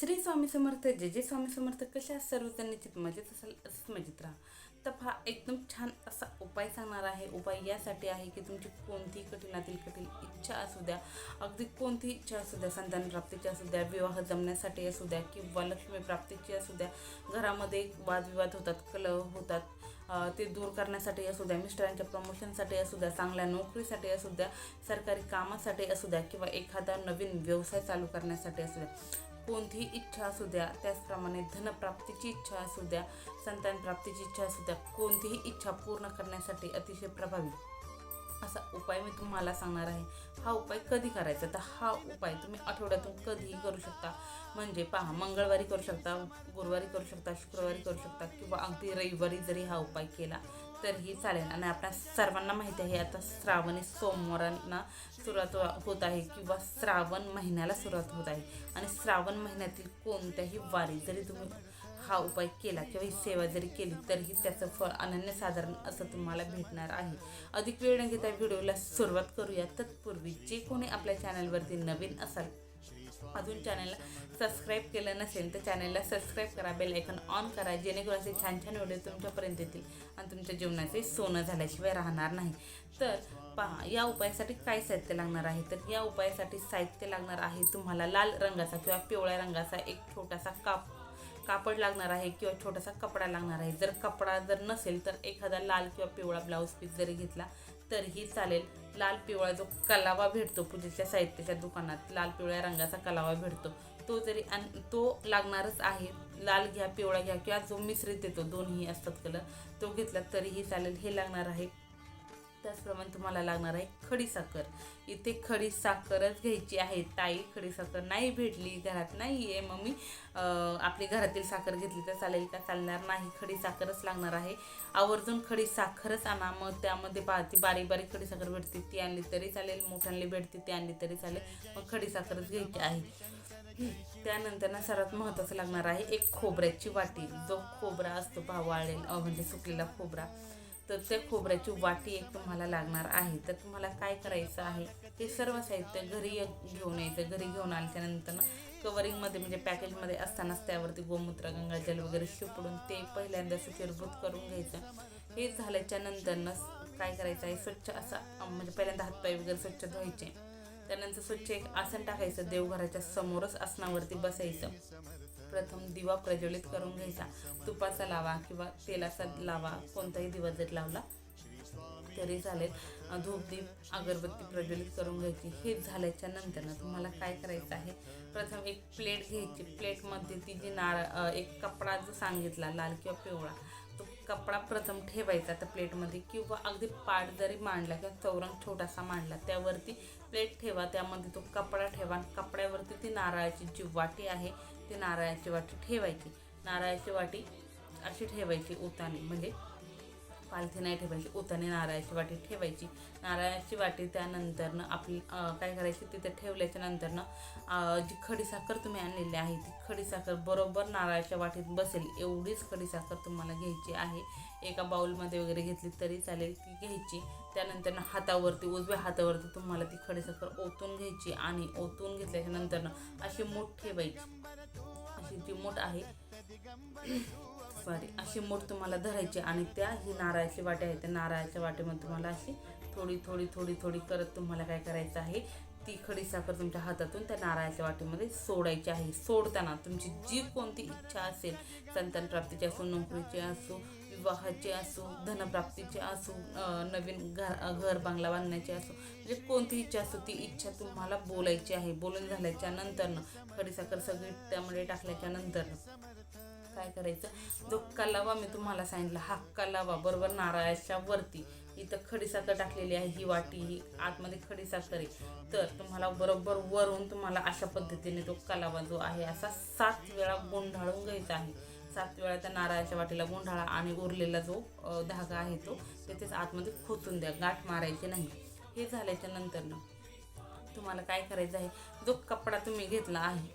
श्री स्वामी समर्थ जे जे स्वामी समर्थ कशा सर्वजण निश्चित मजेत असाल असंच मजेत राहा. तर हा एकदम छान असा उपाय सांगणार आहे. उपाय यासाठी आहे की तुमची कोणतीही कठीणातील कठीण इच्छा असू द्या अगदी कोणतीही इच्छा असू द्या संतान प्राप्तीची असू द्या विवाह जमण्यासाठी असू द्या किंवा लक्ष्मी प्राप्तीची असू द्या घरामध्ये वादविवाद होतात कलह होतात ते दूर करण्यासाठी असू द्या मिस्टरांच्या प्रमोशनसाठी असू द्या चांगल्या नोकरीसाठी असू द्या सरकारी कामासाठी असू द्या किंवा एखादा नवीन व्यवसाय चालू करण्यासाठी असू द्या. कोणतीही इच्छा असू द्या त्याचप्रमाणे धनप्राप्तीची इच्छा असू द्या संतान प्राप्तीची इच्छा असू द्या कोणतीही इच्छा पूर्ण करण्यासाठी अतिशय प्रभावी. असा उपाय मी तुम्हाला सांगणार आहे. हा उपाय कधी करायचा? तर हा उपाय तुम्ही आठवड्यातून कधीही करू शकता. म्हणजे पहा मंगळवारी करू शकता गुरुवारी करू शकता शुक्रवारी करू शकता किंवा अगदी रविवारी जरी हा उपाय केला तरीही चालेल. आणि आपल्या सर्वांना माहिती आहे आता श्रावणी सोमवारांना सुरुवात होत आहे किंवा श्रावण महिन्याला सुरुवात होत आहे. आणि श्रावण महिन्यातील कोणत्याही वारी जरी तुम्ही हा उपाय केला किंवा ही सेवा जरी केली तरीही त्याचं फळ अनन्यसाधारण असं तुम्हाला भेटणार आहे. अधिक वेळ न घेता व्हिडिओला सुरुवात करूया. तत्पूर्वी जे कोणी आपल्या चॅनलवरती नवीन असाल अजून चॅनलला सबस्क्राईब केलं नसेल तर चॅनलला सबस्क्राईब करा बेल आयकॉन ऑन करा जेणेकरून असे छान छान व्हिडिओ तुमच्यापर्यंत येतील आणि तुमच्या जीवनाचे सोनं झाल्याशिवाय राहणार नाही. तर पहा या उपायासाठी काय साहित्य लागणार आहे? तर या उपायासाठी साहित्य लागणार आहे तुम्हाला लाल रंगाचा किंवा पिवळ्या रंगाचा एक छोटासा काप कापड लागणार आहे किंवा छोटासा कपडा लागणार आहे. जर कपडा जर नसेल तर एखादा लाल किंवा पिवळा ब्लाऊज पीस जरी घेतला तरीही चालेल. लाल पिवळा जो कलावा भेटतो पूजेच्या साहित्याच्या दुकानात लाल पिवळ्या रंगाचा कलावा भेटतो. तो जरी आणि तो लागणारच आहे. लाल घ्या पिवळा घ्या किंवा जो मिश्रित येतो दोन्ही असतात कलर. तो घेतला तरीही चालेल. हे लागणार आहे त्याचप्रमाणे तुम्हाला लागणार आहे खडी साखर. इथे खडी साखरच घ्यायची आहे. ताई खडी साखर नाही भेटली घरात नाही आहे. मग मी आपली घरातील साखर घेतली तर चालेल का? चालणार नाही. खडी साखरच लागणार आहे. आवर्जून खडी साखरच आणा. मग त्यामध्ये बा ती बारीक बारीक खडी साखर भेटते. ती आणली तरी चालेल. मोठ्यांनी भेटते ती आणली तरी चालेल. मग खडी साखरच घ्यायची आहे. त्यानंतर ना सर्वात महत्त्वाचं लागणार आहे एक खोबऱ्याची वाटी. जो खोबरा असतो भावाळेल म्हणजे सुकलेला खोबरा. तर त्या खोबऱ्याची वाटी एक तुम्हाला लागणार आहे. तर तुम्हाला काय करायचं आहे? हे सर्व साहित्य घरी ये- घेऊन यायचं. घरी घेऊन आल्याच्यानंतर ना कवरिंगमध्ये म्हणजे पॅकेजमध्ये असतानाच त्यावरती गोमूत्र गंगाजल वगैरे शिपडून ते पहिल्यांदा सुचिरभूत करून घ्यायचं. हे झाल्याच्या नंतरनं काय करायचं आहे? स्वच्छ असा म्हणजे पहिल्यांदा हातपाय वगैरे स्वच्छ धुवायचे. त्यानंतर स्वच्छ एक आसन टाकायचं. देवघराच्या समोरच आसनावरती बसायचं. प्रथम दिवा प्रज्वलित करून घ्यायचा. तुपाचा लावा किंवा तेलाचा लावा कोणताही दिवा जर लावला तरी चालेल. धूपदीप अगरबत्ती प्रज्वलित करून घ्यायची. हे झाल्याच्या नंतरनं तुम्हाला काय करायचं आहे? प्रथम एक प्लेट घ्यायची. प्लेटमध्ये ती जी नारळ एक कपडा जो सांगितला लाल किंवा पिवळा तो कपडा प्रथम ठेवायचा त्या प्लेटमध्ये किंवा अगदी पाट जरी मांडला किंवा चौरंग छोटासा मांडला त्यावरती प्लेट ठेवा. त्यामध्ये तो कपडा ठेवा. कपड्यावरती ती नारळाची जी वाटी आहे. ती नारळाची वाटी ठेवायची. नारळाची वाटी अशी ठेवायची उताने. म्हणजे पालथी नाही ठेवायची उताने नारळाची वाटी ठेवायची. नारळाची वाटी त्यानंतरनं आपली काय करायची? तिथे ठेवल्याच्या नंतरनं जी खडीसाखर तुम्ही आणलेली आहे ती खडीसाखर बरोबर नारळाच्या वाटीत बसेल. एवढीच खडीसाखर तुम्हाला घ्यायची आहे. एका बाऊलमध्ये वगैरे घेतली तरी चालेल ती घ्यायची. त्यानंतर हातावरती उजव्या हातावरती तुम्हाला ती खडीसाखर ओतून घ्यायची आणि ओतून घेतल्याच्या नंतरनं अशी मूठ ठेवायची. अशी जी मूठ आहे सॉरी अशी मूठ तुम्हाला धरायची आणि त्या ही नारळाची वाटी आहे. त्या नारळाच्या वाटेमध्ये तुम्हाला अशी थोडी थोडी थोडी थोडी करत तुम्हाला काय करायचं आहे ती खडीसाखर तुमच्या हातातून त्या नारळाच्या वाटीमध्ये सोडायची आहे. सोडताना तुमची जी कोणती इच्छा असेल संतान प्राप्तीची असो नोकरीची असो विवाहाचे असो धनप्राप्तीचे असो नवीन घर घर बांगला बांधण्याची असो म्हणजे कोणती इच्छा असो ती इच्छा तुम्हाला बोलायची आहे बोलून झाल्याच्या नंतरनं खडीसाखर सगळी त्यामध्ये टाकल्याच्या नंतरनं. काय करायचं? जो कलावा मी तुम्हाला सांगितला हा कलावा बरोबर नारळाच्या वरती. इथं खडीसाखर टाकलेली आहे ही वाटी ही आतमध्ये खडीसाखर आहे. तर तुम्हाला बरोबर वरून तुम्हाला अशा पद्धतीने तो कलावा जो आहे असा सात वेळा गोंधळून घ्यायचा आहे. सात वेळा त्या नारळाच्या वाटीला गुंढाळा आणि उरलेला जो धागा आहे तो तेथेच आतमध्ये खोचून द्या गाठ मारायची नाही. हे झाल्याच्या नंतरनं तुम्हाला काय करायचं आहे? जो कपडा तुम्ही घेतला आहे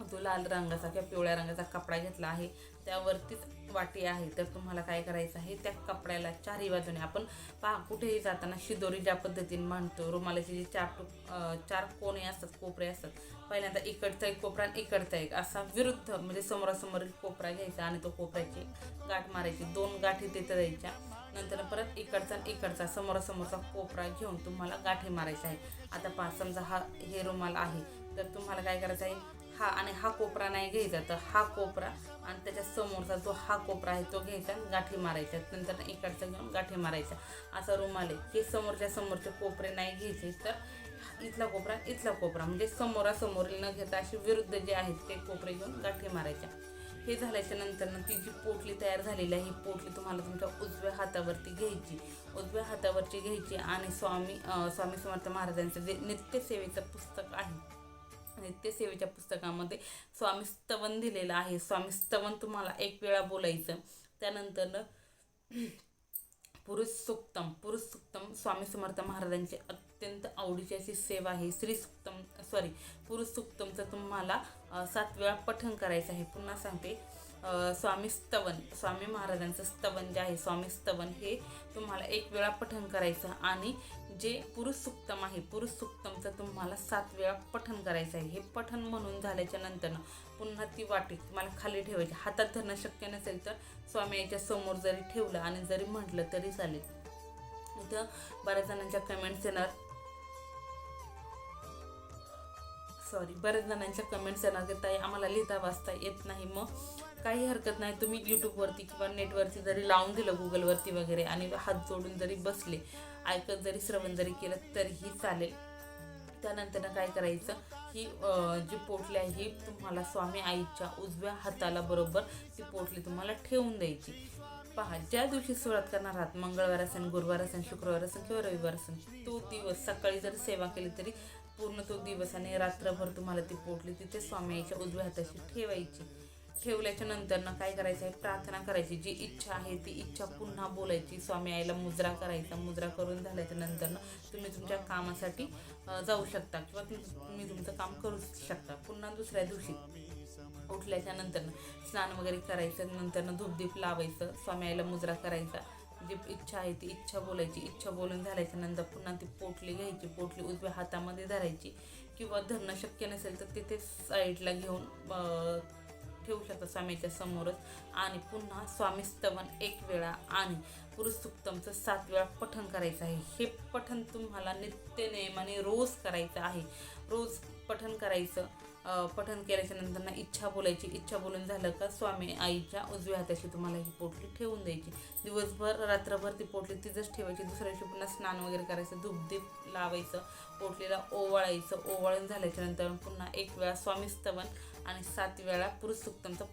तो लाल रंगाचा किंवा पिवळ्या रंगाचा कपडा घेतला आहे. त्यावरतीच वाटी आहे. तर तुम्हाला काय करायचं आहे? त्या कपड्याला चारही बाजूने आपण पा कुठेही जाताना शिदोरी ज्या पद्धतीने मांडतो रुमालाचे जे चार चार कोणे असतात कोपरे असतात पहिल्यांदा इकडचा एक कोपरा आणि इकडचा एक. असा विरुद्ध म्हणजे समोरासमोरील कोपरा घ्यायचा आणि तो कोपऱ्याची गाठ मारायची. दोन गाठी तिथं द्यायच्या. नंतर परत इकडचा आणि इकडचा समोरासमोरचा कोपरा घेऊन तुम्हाला गाठी मारायचा आहे. आता पहा समजा हा हे रुमाल आहे. तर तुम्हाला काय करायचं आहे? हा आणि हा कोपरा नाही घ्यायचा. तर हा कोपरा आणि त्याच्या समोरचा जो हा कोपरा आहे तो घ्यायचा आणि गाठी मारायचा. नंतर इकडचा घेऊन गाठी मारायचा असा रुमाल आहे. हे समोरच्या समोरचे कोपरे नाही घ्यायचे. तर इथला कोपरा इथला कोपरा. म्हणजे समोरासमोर न घेता असे विरुद्ध जे आहेत ते कोपरे घेऊन गाठी मारायच्या. हे झाल्याच्यानंतर ती जी पोटली तयार झालेली आहे ही पोटली तुम्हाला तुमच्या उजव्या हातावरती घ्यायची. उजव्या हातावरची घ्यायची आणि स्वामी स्वामी समर्थ महाराजांचं जे नित्यसेवेचं पुस्तक आहे नित्यसेवेच्या पुस्तकामध्ये स्वामी स्तवन दिलेलं आहे. स्वामी स्तवन तुम्हाला एक वेळा बोलायचं. त्यानंतर पुरुष सुक्तम पुरुष सुक्तम स्वामी समर्थ महाराजांची अत्यंत आवडीची अशी सेवा आहे. श्री सुक्तम सॉरी पुरुष सुक्तमचं तुम्हाला सात वेळा पठण करायचं आहे. पुन्हा सांगते. स्वामी स्तवन स्वामी महाराजांचं स्तवन जे आहे स्वामी स्तवन हे तुम्हाला एक वेळा पठण करायचं आणि जे पुरुष सुक्तम आहे पुरुष सुक्तमचं तुम्हाला सात वेळा पठण करायचं आहे. हे पठण म्हणून झाल्याच्यानंतर पुन्हा ती वाटी तुम्हाला खाली ठेवायची. हातात धरणं शक्य नसेल तर स्वामी याच्या समोर जरी ठेवलं आणि जरी म्हटलं तरी चालेल. इथं बऱ्याच जणांच्या कमेंट्स येणार. सॉरी बऱ्याच जणांच्या कमेंट्स येणार की ताई आम्हाला लिहिता वाचता येत नाही मग. काही हरकत नाही तुम्ही यूट्यूबवरती किंवा नेटवरती जरी लावून दिलं गुगलवरती वगैरे आणि हात जोडून जरी बसले ऐकत जरी श्रवण जरी केलं तरीही चालेल. त्यानंतर काय करायचं ही अं, जी पोटली आहे ही तुम्हाला स्वामी आईच्या उजव्या हाताला बरोबर ती पोटली तुम्हाला ठेवून द्यायची. पहा ज्या दिवशी सुरुवात करणार आहात मंगळवार असेल गुरुवार असेल शुक्रवार असेल किंवा रविवार असेल तो दिवस सकाळी जरी सेवा केली तरी पूर्ण तो दिवस आणि रात्रभर तुम्हाला ती पोटली तिथे स्वामी आईच्या उजव्या हाताशी ठेवायची. ठेवल्याच्या नंतर ना काय करायचं आहे? प्रार्थना करायची. जी इच्छा आहे ती इच्छा पुन्हा बोलायची. स्वामी आईला मुजरा करायचा. मुजरा करून झाल्याच्यानंतर ना तुम्ही तुमच्या कामासाठी जाऊ शकता किंवा तुम्ही तुमचं काम करू शकता. पुन्हा दुसऱ्या दिवशी उठल्याच्या नंतर स्नान वगैरे करायचं. नंतर धूपदीप लावायचं. स्वामी आईला मुजरा करायचा. जी इच्छा आहे ती इच्छा बोलायची इच्छा बोलून झाल्याच्यानंतर पुन्हा ती पोटली घ्यायची पोटली उजव्या हातामध्ये धरायची किंवा धरणं शक्य नसेल तर तिथे साईडला घेऊन ठेवू शकता स्वामीच्या समोरच. आणि पुन्हा स्वामी स्तवन एक वेळा आणि पुरुष सुक्तमचं सात वेळा पठण करायचं आहे. हे पठण तुम्हाला नित्य नेमाने रोज करायचं आहे. रोज पठण करायचं. पठण केल्याच्यानंतर ना इच्छा बोलायची. इच्छा बोलून झालं का स्वामी आईच्या उजव्या हाताशी तुम्हाला ही पोटली ठेवून द्यायची. दिवसभर रात्रभर ती पोटली तिथंच ठेवायची. दुसऱ्या दिवशी पुन्हा स्नान वगैरे करायचं धूपदीप लावायचं पोटलीला ओवाळायचं. ओवाळून झाल्याच्यानंतर पुन्हा एक वेळा स्वामी स्तवन आणि सात वेळा पुरुष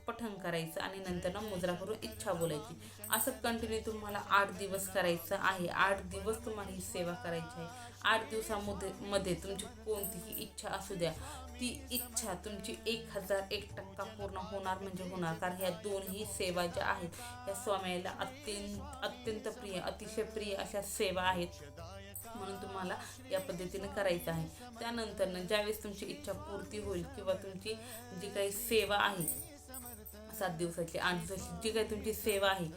पठण करायचं आणि नंतर ना मुजरा करून इच्छा बोलायची. असं कंटिन्यू तुम्हाला आठ दिवस करायचं आहे. आठ दिवस तुम्हाला ही सेवा करायची आहे. आठ दिवसामध्ये मध्ये तुमची कोणतीही इच्छा असू द्या. ती इच्छा तुमची एक हजार एक टक्का पूर्ण होणार म्हणजे होणार. कारण ह्या दोन्ही सेवा ज्या आहेत या स्वामीला अत्यंत अत्यंत प्रिय अतिशय प्रिय अशा सेवा आहेत. म्हणून तुम्हाला या पद्धतीने करायचं आहे. त्यानंतरनं ज्यावेळेस तुमची इच्छा पूर्ती होईल किंवा तुमची जी काही सेवा आहे सात दिवसाची आठ दिवसाची जी काही तुमची सेवा आहे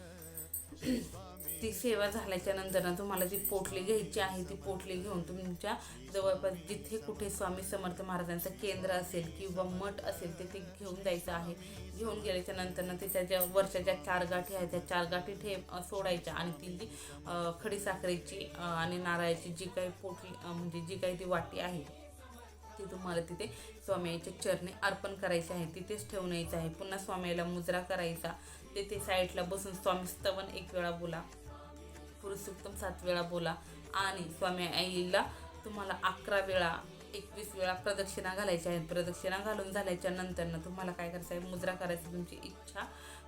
ती सेवा झाल्याच्यानंतर ना तुम्हाला जी पोटली घ्यायची आहे ती पोटली घेऊन तुमच्या जवळपास जिथे कुठे स्वामी समर्थ महाराजांचं केंद्र असेल किंवा मठ असेल तिथे घेऊन जायचं आहे. घेऊन गेल्याच्यानंतर ना ज्या वरच्या ज्या चार गाठी आहेत त्या चार गाठी ठे सोडायच्या आणि ती जी खडी साखरेची आणि नारळाची जी काही पोटली म्हणजे जी काही ती वाटी आहे ती तुम्हाला तिथे स्वामीच्या चरणी अर्पण करायचे आहे. तिथेच ठेवण्याचं आहे. पुन्हा स्वामीला मुजरा करायचा. तिथे साईडला बसून स्वामी स्तवन एक वेळा बोला. पुरुष सात वेळा बोला. आणि स्वामी आईला तुम्हाला अकरा वेळा एकवीस वेळा प्रदक्षिणा घालायच्या आहेत. प्रदक्षिणा घालून झाल्याच्यानंतर तुम्हाला काय करायचं आहे? मुद्रा करायची तुमची इच्छा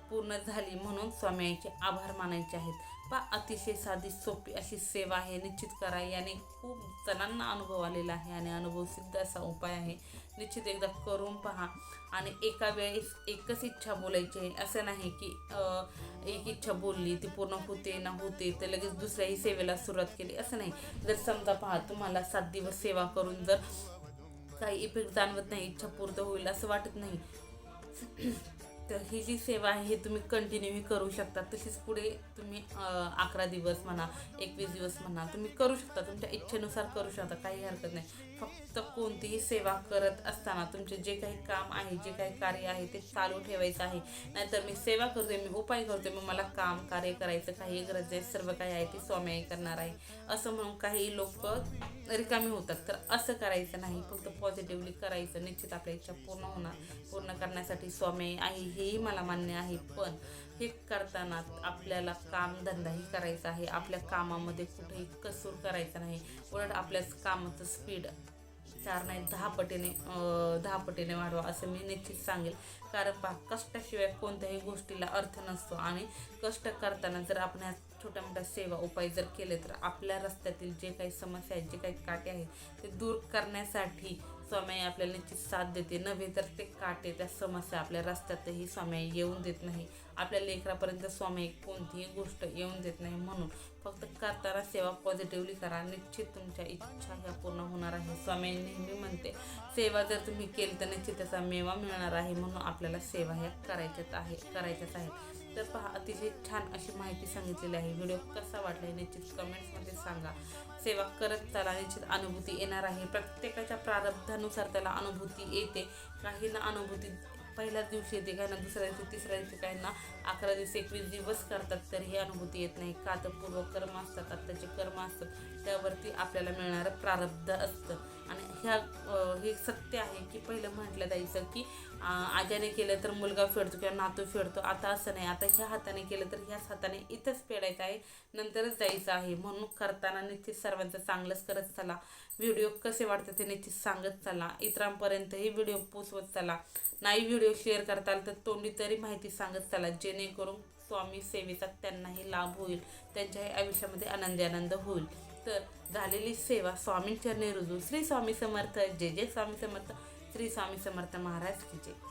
पूर्ण झाली म्हणून स्वामी आईचे आभार मानायचे आहेत. पा अतिशय साधी सोपी अशी सेवा आहे. निश्चित करा याने खूप जणांना अनुभव आलेला आहे आणि अनुभव सिद्ध असा उपाय आहे. निश्चित एकदा करून पहा आणि एका वेळेस एकच इच्छा बोलायची आहे. असं नाही की एक इच्छा बोलली ती पूर्ण होते ना होते तर लगेच दुसऱ्याही सेवेला सुरुवात केली. असं नाही. जर समजा पहा तुम्हाला सात दिवस सेवा करून जर काही इफेक्ट जाणवत नाही इच्छा पूर्ण होईल असं वाटत नाही. तर ही जी सेवा आहे हे तुम्ही कंटिन्यू करू शकता. तशीच पुढे तुम्ही अकरा दिवस म्हणा एकवीस दिवस म्हणा तुम्ही करू शकता. तुमच्या इच्छेनुसार करू शकता. काही हरकत नाही. फक्त कोणतीही सेवा करत असताना तुमचे जे काही काम आहे जे काही कार्य आहे ते चालू ठेवायचं आहे. नाहीतर मी सेवा करते मी उपाय करते मग मला काम कार्य करायचं काही गरज आहे सर्व काही आहे ते स्वामी करणार आहे. असं म्हणून काही लोक रिकामी होतात. तर असं करायचं नाही. फक्त पॉझिटिव्हली करायचं. निश्चित आपल्या इच्छा पूर्ण होणार पूर्ण करण्यासाठी स्वामी आहे हेही मला मान्य आहे. पण हे करताना आपल्याला कामधंदाही करायचा आहे. आपल्या कामामध्ये कुठेही कसूर करायचा नाही. उलट आपल्या कामाचं स्पीड चार नाही दहा पटीने दहा पटीने वाढवा असं मी निश्चित सांगेल. कारण पहा कष्टाशिवाय कोणत्याही गोष्टीला अर्थ नसतो आणि कष्ट करताना जर आपण ह्या छोट्या मोठ्या सेवा उपाय जर केले तर आपल्या रस्त्यातील जे काही समस्या आहेत जे काही काटे आहेत ते दूर करण्यासाठी स्वामी आपल्याला निश्चित साथ देते. नव्हे तर ते काटे त्या समस्या आपल्या रस्त्यातही स्वामी येऊन देत नाही. आपल्या लेकरापर्यंत स्वामी कोणतीही गोष्ट येऊन देत नाही म्हणून. फक्त करताना सेवा पॉझिटिव्हली करा. निश्चित तुमच्या इच्छा ह्या पूर्ण होणार आहे. स्वामी नेहमी म्हणते सेवा जर तुम्ही केली तर निश्चित त्याचा मेवा मिळणार आहे. म्हणून आपल्याला सेवा ह्या करायच्याच आहे करायच्याच आहेत. तर पहा अतिशय छान अशी माहिती सांगितलेली आहे. व्हिडिओ कसा वाटला हे निश्चित कमेंट्समध्ये सांगा. सेवा करत चला निश्चित अनुभूती येणार आहे. प्रत्येकाच्या प्रारब्धानुसार त्याला अनुभूती येते. काहींना अनुभूती पहिल्याच दिवशी येते काहींना दुसऱ्या दिवशी तिसऱ्या दिवशी काहींना अकरा दिवस एकवीस दिवस करतात तर ही अनुभूती येत नाही. का तर पूर्वकर्म असतात आत्ताचे कर्म असतात. त्यावरती आपल्याला मिळणारं प्रारब्ध असतं. आणि ह्या हे सत्य आहे की पहिलं म्हटलं जायचं की आज्याने केलं तर मुलगा फेडतो किंवा नातू फेडतो. आता असं नाही. आता ह्या हाताने केलं तर ह्याच हाताने इथंच फेडायचं आहे नंतरच जायचं आहे. म्हणून करताना निश्चित सर्वांचं चांगलंच करत चला. व्हिडिओ कसे वाटतात ते निश्चित सांगत चला. इतरांपर्यंतही व्हिडिओ पोचवत चला. नाही व्हिडिओ शेअर करता आला तर तोंडी तरी माहिती सांगत चला. जेणेकरून स्वामी सेवेचा त्यांनाही लाभ होईल. त्यांच्याही आयुष्यामध्ये आनंदी आनंद होईल. तर झालेली सेवा स्वामींचरणी रुजू. श्री स्वामी समर्थ जे जे स्वामी समर्थ श्री स्वामी समर्थ महाराज की जय.